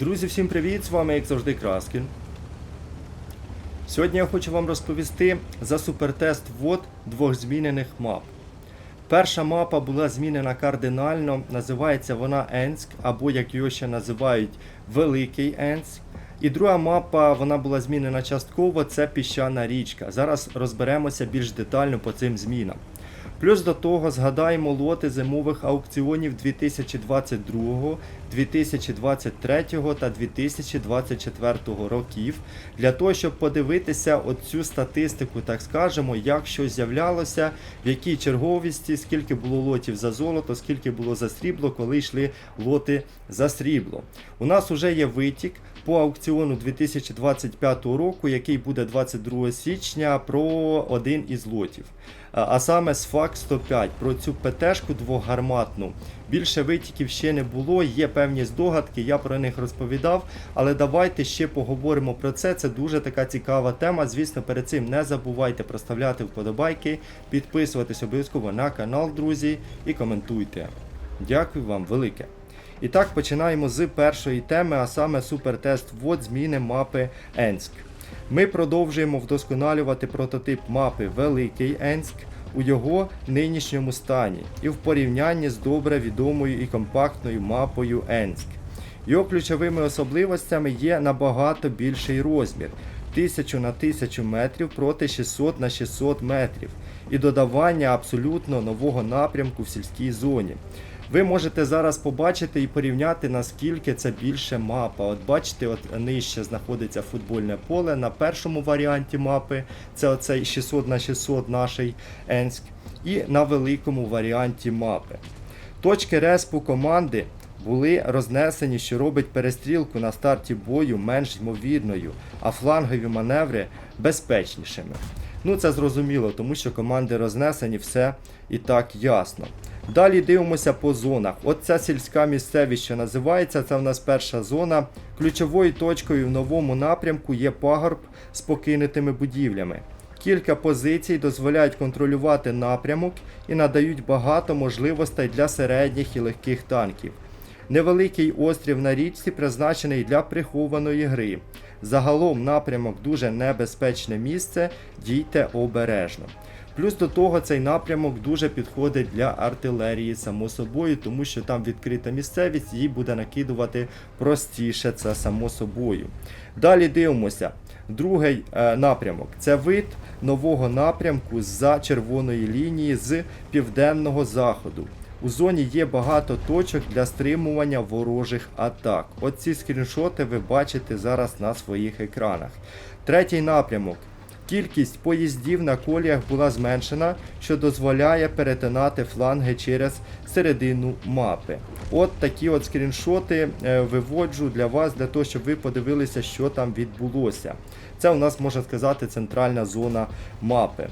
Друзі, всім привіт! З вами, як завжди, Краскін. Сьогодні я хочу вам розповісти за супертест ввод двох змінених мап. Перша мапа була змінена кардинально, називається вона Енськ, або як його ще називають Великий Енськ. І друга мапа вона була змінена частково, це піщана річка. Зараз розберемося більш детально по цим змінам. Плюс до того згадаємо лоти зимових аукціонів 2022, 2023 та 2024 років для того, щоб подивитися оцю статистику, так скажемо, як щось з'являлося, в якій черговісті, скільки було лотів за золото, скільки було за срібло, коли йшли лоти за срібло. У нас вже є витік по аукціону 2025 року, який буде 22 січня, про один із лотів. А саме SFAC 105 про цю ПТшку двогарматну. Більше витіків ще не було, є певні здогадки, я про них розповідав. Але давайте ще поговоримо про це. Це дуже така цікава тема. Звісно, перед цим не забувайте проставляти вподобайки, підписуватись обов'язково на канал, друзі, і коментуйте. Дякую вам велике. І так починаємо з першої теми, а саме супертест ввод зміни мапи Енськ. Ми продовжуємо вдосконалювати прототип мапи Великий Енськ у його нинішньому стані і в порівнянні з добре відомою і компактною мапою Енськ. Його ключовими особливостями є набагато більший розмір 1000 на 1000 метрів проти 600 на 600 метрів і додавання абсолютно нового напрямку в сільській зоні. Ви можете зараз побачити і порівняти, наскільки це більше мапа. От бачите, от нижче знаходиться футбольне поле на першому варіанті мапи. Це оцей 600 на 600 наший Енськ. І на великому варіанті мапи. Точки респу команди були рознесені, що робить перестрілку на старті бою менш ймовірною, а флангові маневри безпечнішими. Ну це зрозуміло, тому що команди рознесені, все і так ясно. Далі дивимося по зонах. От ця сільська місцевість, що називається, це в нас перша зона. Ключовою точкою в новому напрямку є пагорб з покинутими будівлями. Кілька позицій дозволяють контролювати напрямок і надають багато можливостей для середніх і легких танків. Невеликий острів на річці призначений для прихованої гри. Загалом напрямок дуже небезпечне місце, дійте обережно. Плюс до того цей напрямок дуже підходить для артилерії, само собою, тому що там відкрита місцевість, їй буде накидувати простіше, це само собою. Далі дивимося. Другий е, напрямок це вид нового напрямку з-за червоної лінії з південного заходу. У зоні є багато точок для стримування ворожих атак. Оці скріншоти ви бачите зараз на своїх екранах. Третій напрямок. Кількість поїздів на коліях була зменшена, що дозволяє перетинати фланги через середину мапи. От такі от скріншоти е, виводжу для вас, для того, щоб ви подивилися, що там відбулося. Це у нас можна сказати центральна зона мапи.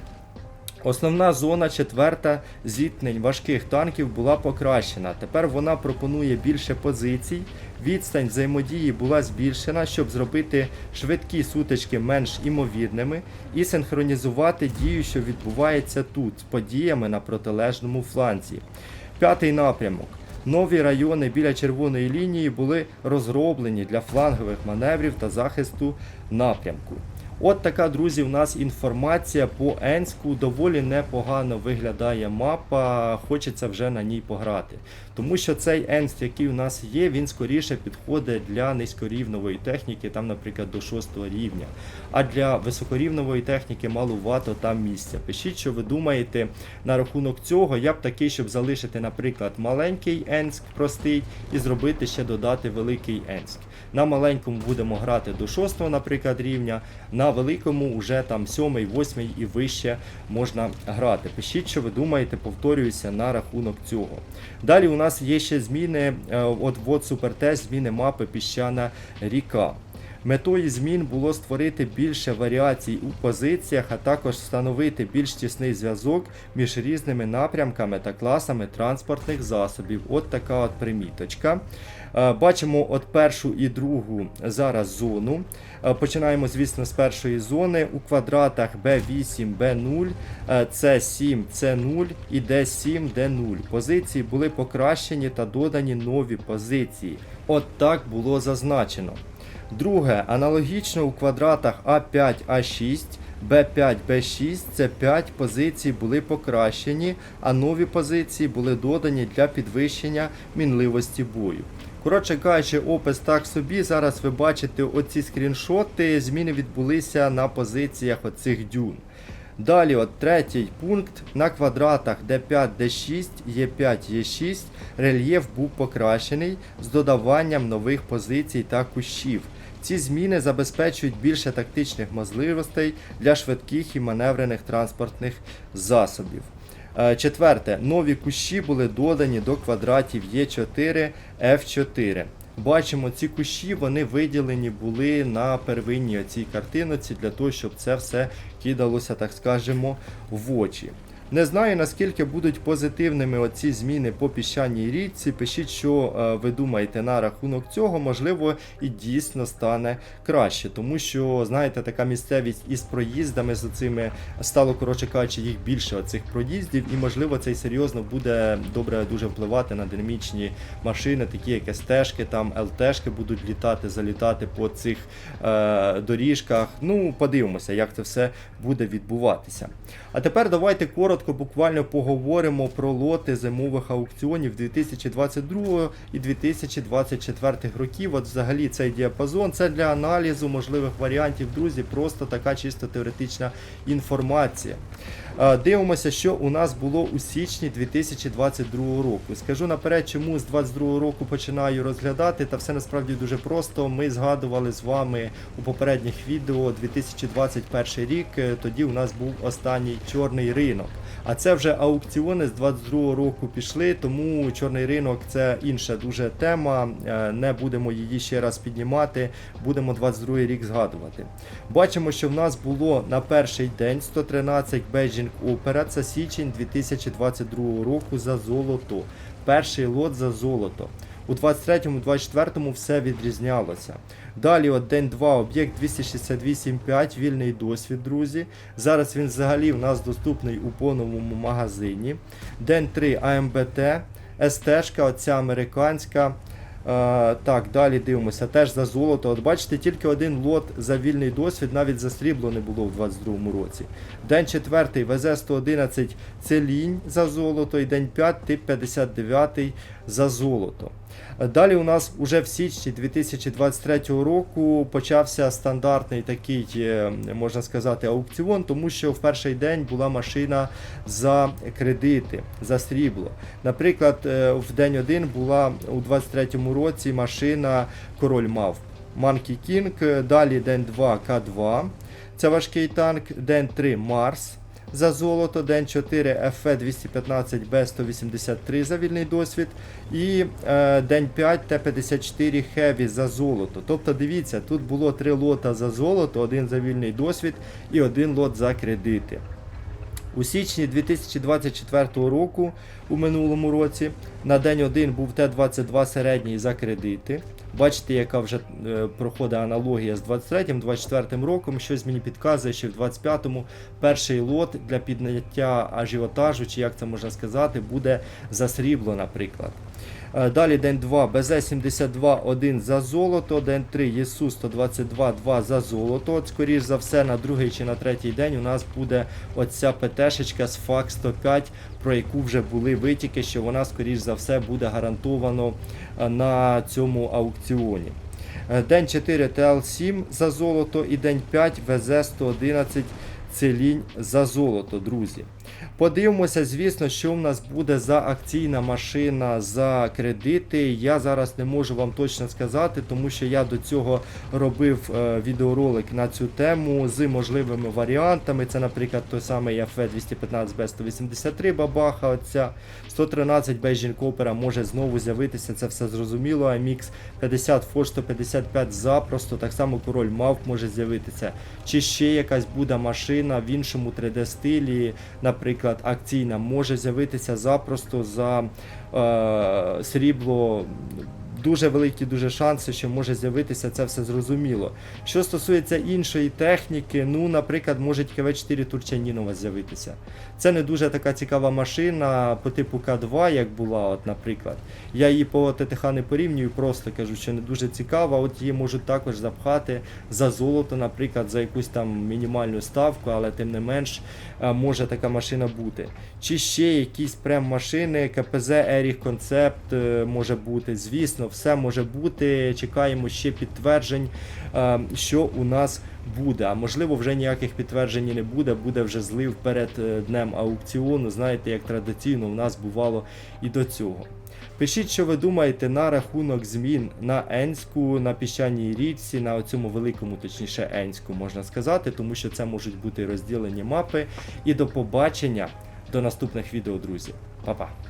Основна зона четверта зіткнень важких танків була покращена. Тепер вона пропонує більше позицій. Відстань взаємодії була збільшена, щоб зробити швидкі сутички менш імовірними і синхронізувати дію, що відбувається тут, з подіями на протилежному фланзі. П'ятий напрямок. Нові райони біля червоної лінії були розроблені для флангових маневрів та захисту напрямку. От така, друзі, у нас інформація по Енську. Доволі непогано виглядає мапа, хочеться вже на ній пограти. Тому що цей Енськ, який у нас є, він скоріше підходить для низькорівнової техніки, там, наприклад, до 6 рівня. А для високорівнової техніки малувато там місця. Пишіть, що ви думаєте на рахунок цього. Я б такий, щоб залишити, наприклад, маленький Енськ простий і зробити ще додати великий Енськ. На маленькому будемо грати до 6, наприклад, рівня. На великому вже там 7, 8 і вище можна грати. Пишіть, що ви думаєте, повторююся на рахунок цього. Далі у нас є ще зміни, е, от вот супертест, зміни мапи піщана ріка. Метою змін було створити більше варіацій у позиціях, а також встановити більш тісний зв'язок між різними напрямками та класами транспортних засобів. От така от приміточка. Е, Бачимо от першу і другу зараз зону. Е, Починаємо, звісно, з першої зони. У квадратах B8, B0, е, C7, C0 і D7, D0. Позиції були покращені та додані нові позиції. От так було зазначено. Друге, аналогічно у квадратах А5, А6, Б5, Б6 це 5 позицій були покращені, а нові позиції були додані для підвищення мінливості бою. Коротше кажучи, опис так собі. Зараз ви бачите оці скріншоти. Зміни відбулися на позиціях оцих дюн. Далі, от третій пункт на квадратах D5, D6, E5, E6 рельєф був покращений з додаванням нових позицій та кущів. Ці зміни забезпечують більше тактичних можливостей для швидких і маневрених транспортних засобів. Е, Четверте, нові кущі були додані до квадратів Е4, F4. Бачимо, ці кущі вони виділені були на первинній цій картиноці для того, щоб це все кидалося, так скажемо, в очі. Не знаю наскільки будуть позитивними оці зміни по піщаній річці. Пишіть, що е, ви думаєте на рахунок цього, можливо, і дійсно стане краще, тому що знаєте, така місцевість із проїздами з цими стало коротше кажучи, їх більше оцих проїздів, і можливо це й серйозно буде добре дуже впливати на динамічні машини, такі як СТшки, там ЛТшки будуть літати, залітати по цих е, доріжках. Ну, подивимося, як це все буде відбуватися. А тепер давайте коротко буквально поговоримо про лоти зимових аукціонів 2022 і 2024 років. От взагалі цей діапазон це для аналізу можливих варіантів, друзі, просто така чисто теоретична інформація. Е, Дивимося, що у нас було у січні 2022 року. Скажу наперед, чому з 2022 року починаю розглядати, та все насправді дуже просто. Ми згадували з вами у попередніх відео 2021 рік. е, Тоді у нас був останній чорний ринок. А це вже аукціони з 22 року пішли, тому чорний ринок це інша дуже тема. е, Не будемо її ще раз піднімати. Будемо 22 рік згадувати. Бачимо, що в нас було на перший день 113 Beijing Opera, це січень 2022 року за золото. Перший лот за золото. У 23-24 все відрізнялося. Далі, от день 2, об'єкт 268.5, вільний досвід, друзі. Зараз він взагалі в нас доступний у повному магазині. День 3 АМБТ, СТ-шка, оця американська. Е, так, далі дивимося, теж за золото. От бачите, тільки один лот за вільний досвід, навіть за срібло не було в 22-му році. День 4 ВЗ-111 це лінь за золото, і день 5 тип 59 за золото. Далі у нас уже в січні 2023 року почався стандартний такий, е, можна сказати, аукціон, тому що в перший день була машина за кредити, за срібло. Наприклад, е, в день 1 була у 23 році машина Король Мав. Monkey King, далі день 2 К2. Це важкий танк, день 3 Марс за золото, день 4 FE 215 b 183 за вільний досвід. І е, день 5 Т-54 Heavy за золото. Тобто дивіться, тут було три лота за золото, один за вільний досвід і один лот за кредити. У січні 2024 року, у минулому році, на день 1 був Т-22 середній за кредити. Бачите, яка вже е, проходить аналогія з 23-24 роком. Щось мені підказує, що в 25-му перший лот для підняття ажіотажу, чи як це можна сказати, буде за срібло, наприклад. Е, Далі день 2 БЗ-72 1 за золото, день 3 ЄСУ 122 2 за золото. От, скоріш за все, на другий чи на третій день у нас буде оця ПТшечка з ФАК 105, про яку вже були витіки, що вона, скоріш за все, буде гарантовано е, на цьому аукціоні. Е, День 4 ТЛ7 за золото. І день 5 ВЗ-111 Целінь за золото, друзі. Подивимося, звісно, що в нас буде за акційна машина за кредити. Я зараз не можу вам точно сказати, тому що я до цього робив е, відеоролик на цю тему з можливими варіантами. Це, наприклад, той самий FV 215 b 183 бабаха. Оця 113 Beijing Copera може знову з'явитися. Це все зрозуміло. MX 50 Ford 155 запросто. Так само король мав може з'явитися. Чи ще якась буде машина в іншому 3D стилі, наприклад, акційна, може з'явитися запросто за е, срібло. Дуже великі дуже шанси, що може з'явитися це все зрозуміло. Що стосується іншої техніки, ну, наприклад, може КВ-4 Турчанінова з'явитися. Це не дуже така цікава машина по типу К2, як була, от, наприклад. Я її по ТТХ не порівнюю, просто кажу, що не дуже цікава. От її можуть також запхати за золото, наприклад, за якусь там мінімальну ставку, але тим не менш е, може така машина бути. Чи ще якісь прем машини, КПЗ Еріх Концепт е, може бути. Звісно, все може бути. Чекаємо ще підтверджень, е, що у нас буде. А можливо, вже ніяких підтверджень не буде, буде вже злив перед е, днем аукціону. Знаєте, як традиційно у нас бувало і до цього. Пишіть, що ви думаєте на рахунок змін на Енську, на піщаній річці, на цьому великому, точніше, Енську, можна сказати, тому що це можуть бути розділені мапи. І до побачення до наступних відео, друзі. Па-па!